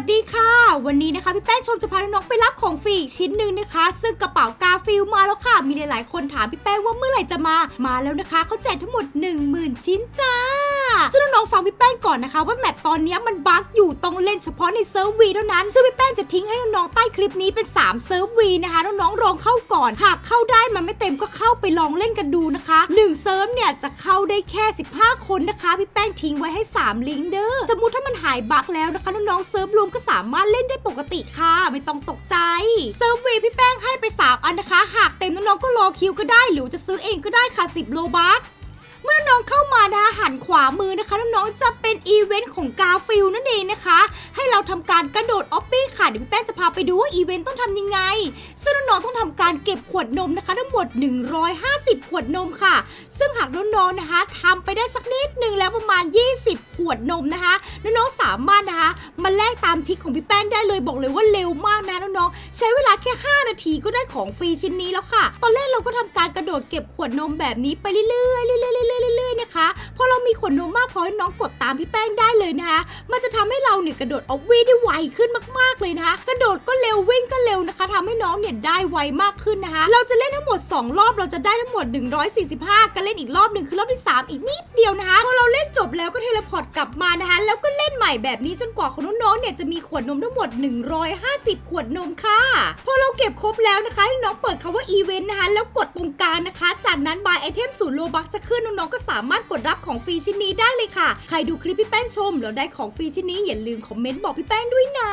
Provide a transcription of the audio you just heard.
วัสดีค่ะ วันนี้นะคะพี่แป้งชมจะพาน้องไปรับของฟรีชิ้นหนึ่งนะคะ ซึ่งกระเป๋ากาฟิลมาแล้วค่ะ มีหลายๆ คนถามพี่แป้งว่าเมื่อไหร่จะมา มาแล้วนะคะเขาแจกทั้งหมด 10,000 ชิ้นจ้า ซึ่งน้องๆฟังพี่แป้งก่อนนะคะ ว่าแมปตอนนี้มันบั๊กอยู่ต้องเล่นเฉพาะในเซิร์ฟวีเท่านั้น ซึ่งพี่แป้งจะทิ้งให้น้องๆใต้คลิปนี้เป็น 3 เซิร์ฟวีนะคะ น้องๆลองเข้าก่อน หากเข้าได้มันไม่เต็มก็เข้าไปลองเล่นกันดูนะคะ 1 เซิร์ฟเนี่ยจะเข้าได้แค่ 15 คนนะคะพี่แป้งทิ้งไว้ให้ 3 ลิงก์เด้อสมมติถ้ามันหายบั๊กแล้วนะคะน้องๆเซิร์ฟรวมก็สามารถเล่นได้ปกติค่ะ ไม่ต้องตกใจเซิร์ฟวีพี่แป้งให้ไป 3 อันนะคะ หากเต็มน้องๆก็รอคิวก็ได้ หรือจะซื้อเองก็ได้ค่ะ 10 โลบัคเมื่อน้องเข้า นะคะหันขวามือนะคะน้องๆจะเป็นอีเวนต์ของกาฟิลนั่นเองนะคะ ให้เราทำการกระโดดออฟฟี่ค่ะเดี๋ยวพี่แป้งจะพาไปดูว่าอีเวนต์ต้องทำยังไง ซึ่งน้องๆต้องทำการเก็บขวดนมนะคะ ทั้งหมด 150 ขวดนมค่ะ ซึ่งหากน้องๆนะคะทำไปได้สักนิดหนึ่งแล้วประมาณ 20 ขวดนมนะคะน้องๆสามารถนะคะมาแลกตามทิกของพี่แป้งได้เลยบอกเลยว่าเร็วมากนะน้องๆใช้เวลาแค่ 5 นาทีก็ได้ของฟรีชิ้นนี้แล้วค่ะ ตอนแรกเราก็ทำการกระโดดเก็บขวดนมแบบนี้ไปเรื่อยๆเรื่อยๆเรื่อยๆเรื่อยๆนะคะพอเรา มีขวดนมมากพอให้น้องกดตามพี่แป้งได้เลยนะคะ มันจะทำให้เราเนี่ยกระโดดออฟวีได้ไวขึ้นมากๆเลยนะคะ กระโดดก็เร็ววิ่งก็เร็วนะคะทำให้น้องเนี่ยได้ไวมากขึ้นนะคะ เราจะเล่นทั้งหมด 2 รอบเราจะได้ทั้งหมด 145ก็เล่นอีกรอบหนึ่งคือรอบที่ 3 อีกนิดเดียวนะคะพอเราเล่นจบแล้วก็เทเลพอร์ตกลับมานะคะ แล้วก็เล่นใหม่แบบนี้จนกว่าของน้องๆเนี่ยจะมีขวดนมทั้งหมด 150 ขวดนมค่ะ พอเราเก็บครบแล้วนะคะให้น้องเปิดคำว่าอีเวนต์นะคะแล้วกดตรง นะคะ จากนั้นบายไอเทมศูนย์โลบักจะขึ้นน้องๆก็สามารถกดรับของฟรีชิ้นนี้ได้เลยค่ะ ใครดูคลิปพี่แป้งชมแล้วได้ของฟรีชิ้นนี้อย่าลืมคอมเมนต์บอกพี่แป้งด้วยนะ